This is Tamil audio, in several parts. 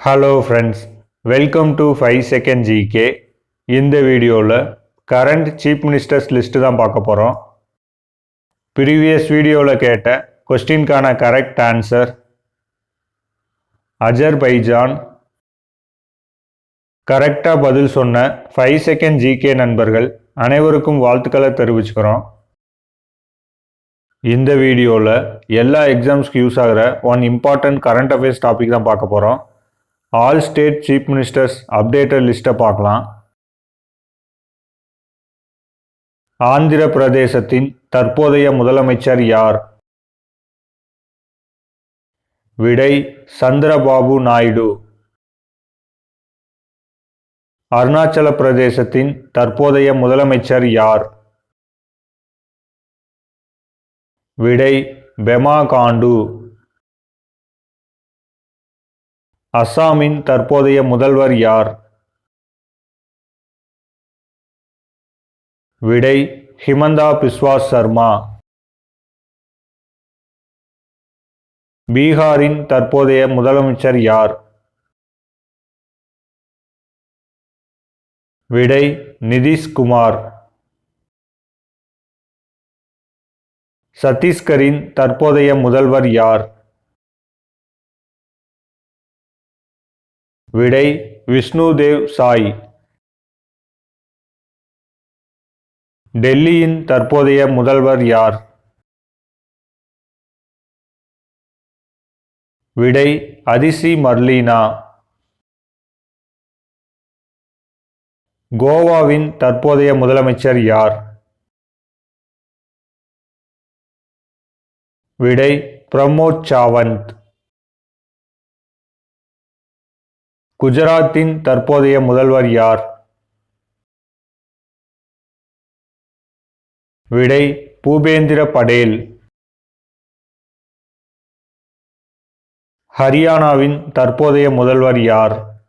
Hello friends welcome to five second GK இந்த வீடியோவில் கரண்ட் சீஃப் மினிஸ்டர்ஸ் லிஸ்ட்டு தான் பார்க்க போகிறோம் ப்ரீவியஸ் வீடியோவில் கேட்ட கொஸ்டின்கான கரெக்ட் ஆன்சர் அஜர்பைஜான் கரெக்டாக பதில் சொன்ன ஃபைவ் செகண்ட் ஜிகே நண்பர்கள் அனைவருக்கும் வாழ்த்துக்களை தெரிவிச்சுக்கிறோம். இந்த வீடியோவில் எல்லா எக்ஸாம்ஸ்க்கு யூஸ் ஆகிற one important current affairs topic தான் பார்க்க போகிறோம் all state chief ministers updated லிஸ்ட்டை பார்க்கலாம். ஆந்திர பிரதேசத்தின் தற்போதைய முதலமைச்சர் யார்? விடை சந்திரபாபு நாயுடு. அருணாச்சல பிரதேசத்தின் தற்போதைய முதலமைச்சர் யார்? விடை பெமா காண்டு. அஸ்ஸாமின் தற்போதைய முதல்வர் யார்? விடை ஹிமந்தா பிஸ்வாஸ் சர்மா. பீகாரின் தற்போதைய முதலமைச்சர் யார்? விடை நிதிஷ்குமார். சத்தீஸ்கரின் தற்போதைய முதல்வர் யார்? விடை விஷ்ணுதேவ் சாய். டெல்லியின் தற்போதைய முதல்வர் யார்? விடை அதிசி மர்லீனா. கோவாவின் தற்போதைய முதலமைச்சர் யார்? விடை பிரமோத் சாவந்த். குஜராத்தின் தற்போதைய முதல்வர் யார்? விடை பூபேந்திர படேல். ஹரியானாவின் தற்போதைய முதல்வர் யார்?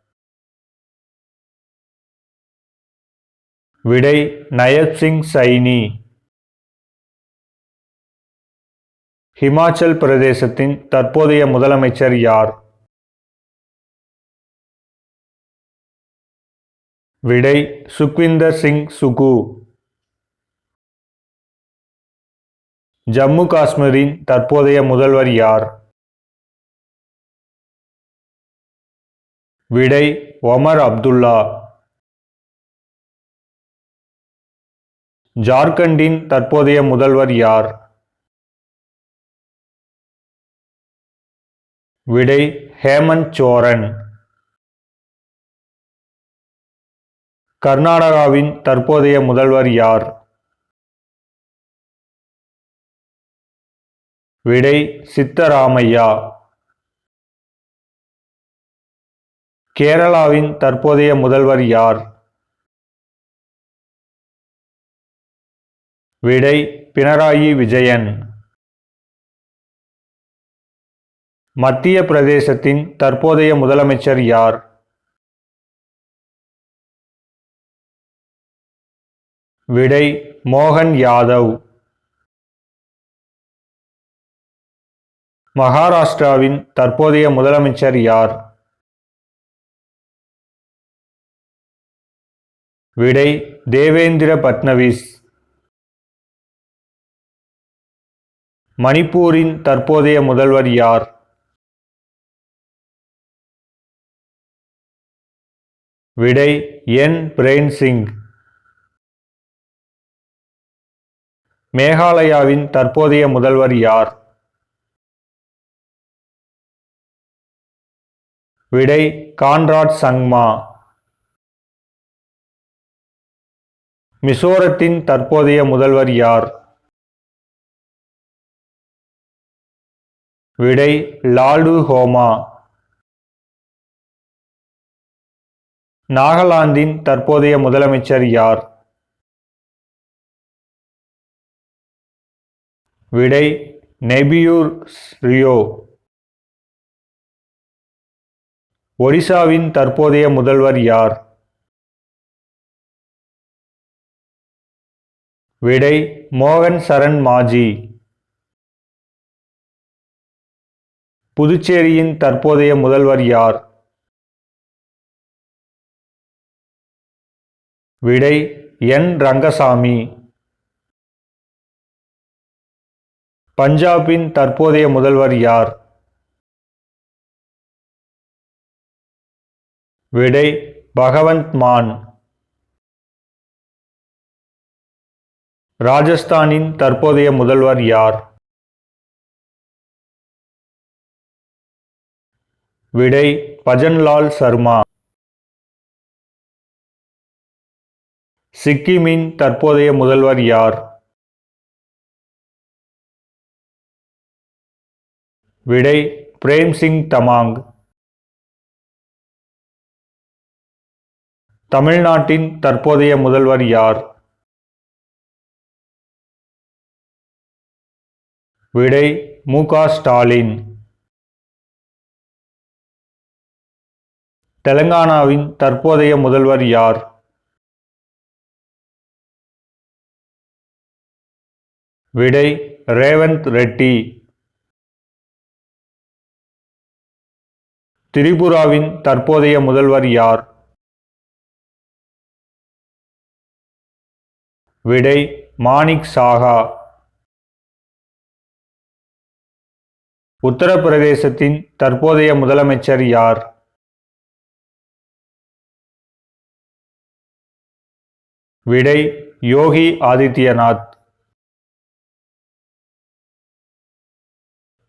விடை நயத் சிங் சைனி. ஹிமாச்சல் பிரதேசத்தின் தற்போதைய முதலமைச்சர் யார்? விடை சுக்விந்தர் சிங் சுகு. ஜம்மு காஷ்மீரின் தற்போதைய முதல்வர் யார்? விடை ஒமர் அப்துல்லா. ஜார்க்கண்டின் தற்போதைய முதல்வர் யார்? விடை ஹேமந்த் சோரன். கர்நாடகாவின் தற்போதைய முதல்வர் யார்? விடை சித்தராமையா. கேரளாவின் தற்போதைய முதல்வர் யார்? விடை பினராயி விஜயன். மத்திய பிரதேசத்தின் தற்போதைய முதலமைச்சர் யார்? விடை மோகன் யாதவ். மகாராஷ்டிராவின் தற்போதைய முதலமைச்சர் யார்? விடை தேவேந்திர பட்னவிஸ். மணிப்பூரின் தற்போதைய முதல்வர் யார்? விடை என் பிரேன் சிங் மேகாலயாவின் தற்போதைய முதல்வர் யார்? விடை கான்ராட் சங்மா. மிசோரத்தின் தற்போதைய முதல்வர் யார்? விடை லாலு ஹோமா. நாகாலாந்தின் தற்போதைய முதலமைச்சர் யார்? விடை நெபியூர் ரியோ. ஒடிசாவின் தற்போதைய முதல்வர் யார்? விடை மோகன் சரண் மாஜி. புதுச்சேரியின் தற்போதைய முதல்வர் யார்? விடை என் ரங்கசாமி. பஞ்சாபின் தற்போதைய முதல்வர் யார்? விடை பகவந்த் மான். ராஜஸ்தானின் தற்போதைய முதல்வர் யார்? விடை பஜன்லால் சர்மா. சிக்கிமின் தற்போதைய முதல்வர் யார்? விடை பிரேம் சிங் தமாங். தமிழ்நாட்டின் தற்போதைய முதல்வர் யார்? விடை மு ஸ்டாலின். தெலங்கானாவின் தற்போதைய முதல்வர் யார்? விடை ரேவந்த் ரெட்டி. திரிபுராவின் தற்போதைய முதல்வர் யார்? விடை மாணிக் சாகா. உத்தரப்பிரதேசத்தின் தற்போதைய முதலமைச்சர் யார்? விடை யோகி ஆதித்யநாத்.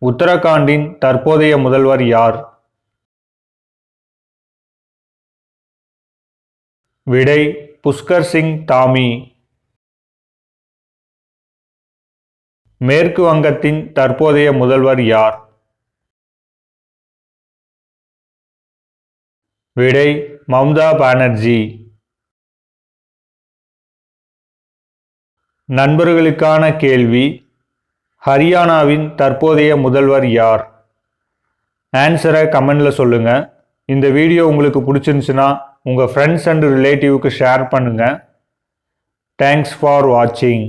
உத்தரகாண்டின் தற்போதைய முதல்வர் யார்? விடை புஷ்கர் சிங் தாமி. மேற்கு வங்கத்தின் தற்போதைய முதல்வர் யார்? விடை மம்தா பானர்ஜி. நண்பர்களுக்கான கேள்வி ஹரியானாவின் தற்போதைய முதல்வர் யார்? ஆன்சரை கமெண்டில் சொல்லுங்கள் இந்த வீடியோ உங்களுக்கு பிடிச்சிருந்துச்சுன்னா உங்கள் ஃப்ரெண்ட்ஸ் அண்ட் ரிலேட்டிவ்க்கு ஷேர் பண்ணுங்கள் தேங்க்ஸ் ஃபார் வாட்சிங்